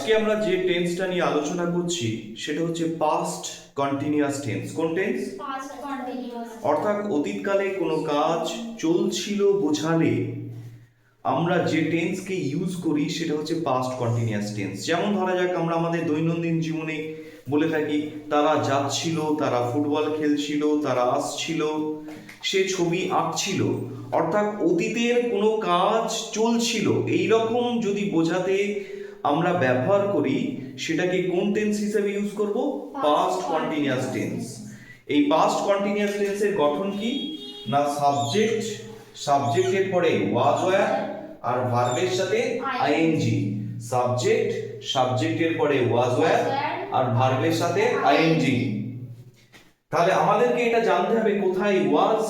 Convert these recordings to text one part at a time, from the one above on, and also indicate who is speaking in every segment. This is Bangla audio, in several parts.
Speaker 1: আজকে আমরা যে টেন্সটা নিয়ে আলোচনা করছি সেটা হচ্ছে পাস্ট কন্টিনিউয়াস টেন্স কোন টেন্স অর্থাৎ অতীতকালে কোনো কাজ চলছিল বোঝালে আমরা যে টেন্সকে ইউজ করি সেটা হচ্ছে পাস্ট কন্টিনিউয়াস টেন্স যেমন ধরা যাক আমরা আমাদের দৈনন্দিন জীবনে বলে থাকি তারা যাচ্ছিল তারা ফুটবল খেলছিল তারা আসছিল সে ছবি আঁকছিল। অর্থাৎ অতীতের কোনো কাজ চলছিল। এই রকম যদি বোঝাতে আমরা ব্যবহার করি সেটাকে কোন টেন্স হিসেবে ইউজ করব? পাস্ট কন্টিনিউয়াস টেন্স এই পাস্ট কন্টিনিউয়াস টেন্সের গঠন কি? না সাবজেক্ট সাবজেক্টের পরে ওয়াজ ওয়্যার আর ভার্বের সাথে আইএনজি সাবজেক্ট সাবজেক্টের পরে ওয়াজ ওয়্যার আর ভার্বের সাথে আইএনজি তাহলে আমাদেরকে এটা জানতে হবে কোথায় ওয়াজ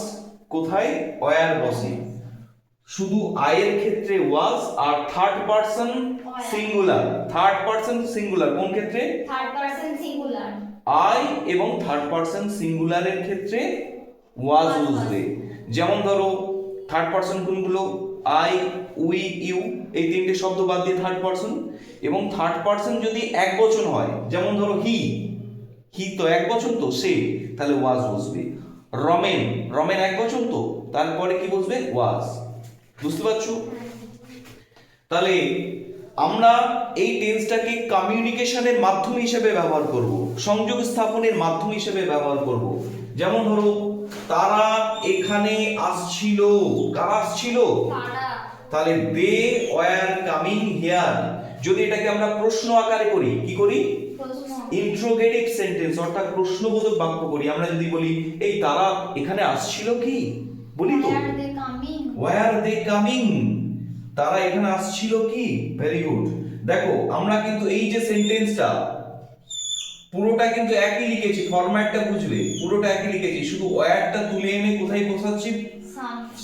Speaker 1: কোথায় ওয়ার বসে। শুধু আয়ের ক্ষেত্রে was R third person singular third person singular কোন ক্ষেত্রে?
Speaker 2: Third person singular.
Speaker 1: আই এবং থার্ড পারসন সিঙ্গুলারের ক্ষেত্রে ওয়াজ বসবে যেমন ধরো থার্ড পারসন কোনগুলো? আই উই ইউ এই তিনটে শব্দ বাদ দিয়ে থার্ড পারসন এবং থার্ড পারসন যদি এক বচন হয় যেমন ধরো হি হি তো এক বচন তো সে তাহলে ওয়াজ বসবে রমেন রমেন এক বচন তো তারপরে কি বসবে? ওয়াজ বুঝতে পারছ? তাহলে আমরা এই টেন্সটাকে কমিউনিকেশনের মাধ্যম হিসেবে ব্যবহার করব সংযোগ স্থাপনের মাধ্যম হিসেবে ব্যবহার করব। যেমন ধরো তারা এখানে আসছিল। কারা আসছিল? তাহলে দে ওয়ার কামিং হিয়ার যদি এটাকে আমরা প্রশ্ন আকারে করি কি করি? ইন্ট্রোগেটিভ সেন্টেন্স অর্থাৎ প্রশ্নবোধক বাক্য করি। আমরা যদি বলি এই তারা এখানে আসছিল কি? বলি তো। ওয়ার দে কামিং তারা এখানে আসছিল কি? ভেরি গুড দেখো আমরা কিন্তু এই যে সেন্টেন্সটা পুরোটা কিন্তু একই লিখেছি ফরম্যাটটা বুঝবে পুরোটা একই লিখেছি শুধু ওয়ারটা তুলে এনে কোথায় বসাচ্ছি?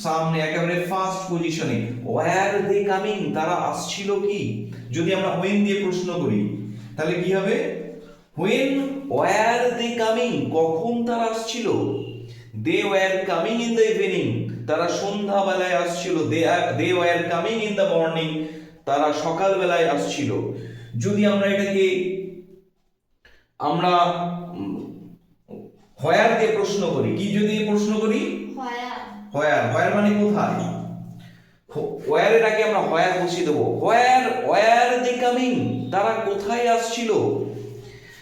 Speaker 1: সামনে। একেবারে ফার্স্ট পজিশনে ওয়ার দে কামিং তারা আসছিল কি? যদি আমরা হোয়েন দিয়ে প্রশ্ন করি তাহলে কি হবে? হোয়েন ওয়ার দে কামিং কখন তারা আসছিল? They were coming in the evening তারা সন্ধ্যাবেলায় আসছিল they they were coming in the morning তারা সকালবেলায় আসছিল। যদি আমরা এটাকে আমরা হয়ার দিয়ে প্রশ্ন করি কি যদি প্রশ্ন করি? হোয়ার। হোয়ার মানে কোথায়? হোয়ারের আগে আমরা হোয়ার বসিয়ে দেবো। হোয়ার হোয়ার দে কামিং তারা কোথায় আসছিল?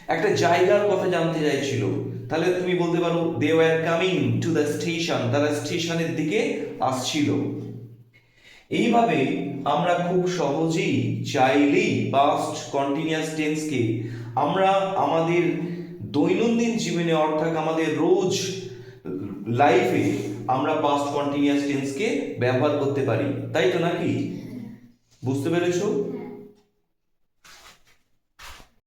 Speaker 1: একটা জায়গার কথা জানতে চাইছিল। তাহলে তুমি বলতে পারো they were coming to the station তারা স্টেশনের দিকে আসছিল। এইভাবে আমরা খুব সহজেই চাইলেই পাস্ট কন্টিনিউয়াস টেন্সকে আমরা আমাদের দৈনন্দিন জীবনে, অর্থাৎ আমাদের রোজ লাইফে আমরা পাস্ট কন্টিনিউয়াস টেন্সকে ব্যবহার করতে পারি। তাই তো নাকি? বুঝতে পেরেছ?